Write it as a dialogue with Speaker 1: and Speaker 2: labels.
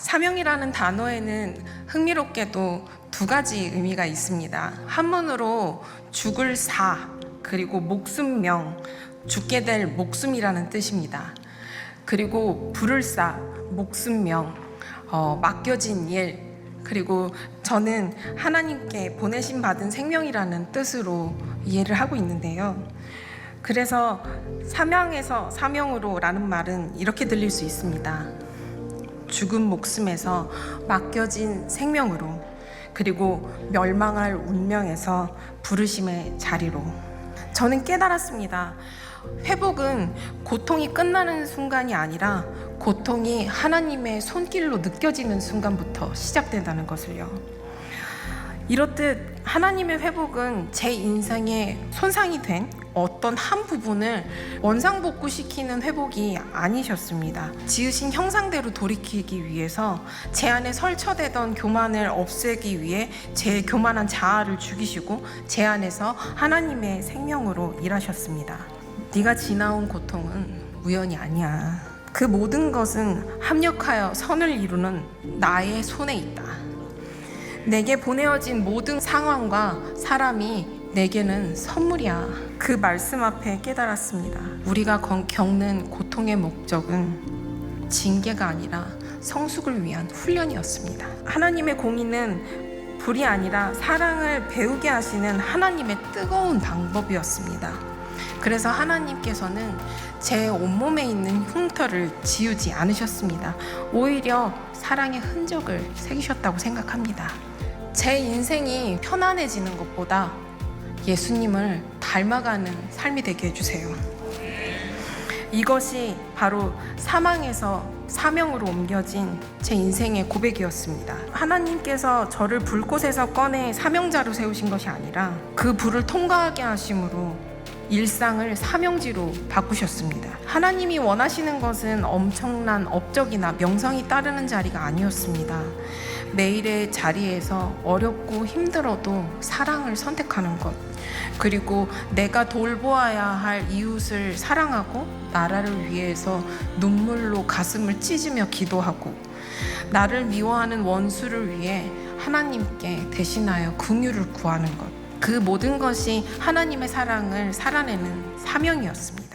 Speaker 1: 사명이라는 단어에는 흥미롭게도 두 가지 의미가 있습니다. 한문으로 죽을 사 그리고 목숨명 죽게 될 목숨이라는 뜻입니다. 그리고 불을 싸 목숨명 어, 맡겨진 일 그리고 저는 하나님께 보내심 받은 생명이라는 뜻으로 이해를 하고 있는데요. 그래서 사명에서 사명으로라는 말은 이렇게 들릴 수 있습니다. 죽은 목숨에서 맡겨진 생명으로 그리고 멸망할 운명에서 부르심의 자리로 저는 깨달았습니다. 회복은 고통이 끝나는 순간이 아니라 고통이 하나님의 손길로 느껴지는 순간부터 시작된다는 것을요. 이렇듯 하나님의 회복은 제 인생에 손상이 된 어떤 한 부분을 원상복구시키는 회복이 아니셨습니다. 지으신 형상대로 돌이키기 위해서 제 안에 설쳐되던 교만을 없애기 위해 제 교만한 자아를 죽이시고 제 안에서 하나님의 생명으로 일하셨습니다. 네가 지나온 고통은 우연이 아니야. 그 모든 것은 합력하여 선을 이루는 나의 손에 있다. 내게 보내어진 모든 상황과 사람이 내게는 선물이야. 그 말씀 앞에 깨달았습니다. 우리가 건- 겪는 고통의 목적은 징계가 아니라 성숙을 위한 훈련이었습니다. 하나님의 공의는 불이 아니라 사랑을 배우게 하시는 하나님의 뜨거운 방법이었습니다. 그래서 하나님께서는 제 온몸에 있는 흉터를 지우지 않으셨습니다. 오히려 사랑의 흔적을 새기셨다고 생각합니다. 제 인생이 편안해지는 것보다 예수님을 닮아가는 삶이 되게 해주세요. 이것이 바로 사망에서 사명으로 옮겨진 제 인생의 고백이었습니다. 하나님께서 저를 불꽃에서 꺼내 사명자로 세우신 것이 아니라 그 불을 통과하게 하심으로 일상을 사명지로 바꾸셨습니다. 하나님이 원하시는 것은 엄청난 업적이나 명성이 따르는 자리가 아니었습니다. 매일의 자리에서 어렵고 힘들어도 사랑을 선택하는 것. 그리고 내가 돌보아야 할 이웃을 사랑하고 나라를 위해서 눈물로 가슴을 찢으며 기도하고 나를 미워하는 원수를 위해 하나님께 대신하여 긍휼을 구하는 것. 그 모든 것이 하나님의 사랑을 살아내는 사명이었습니다.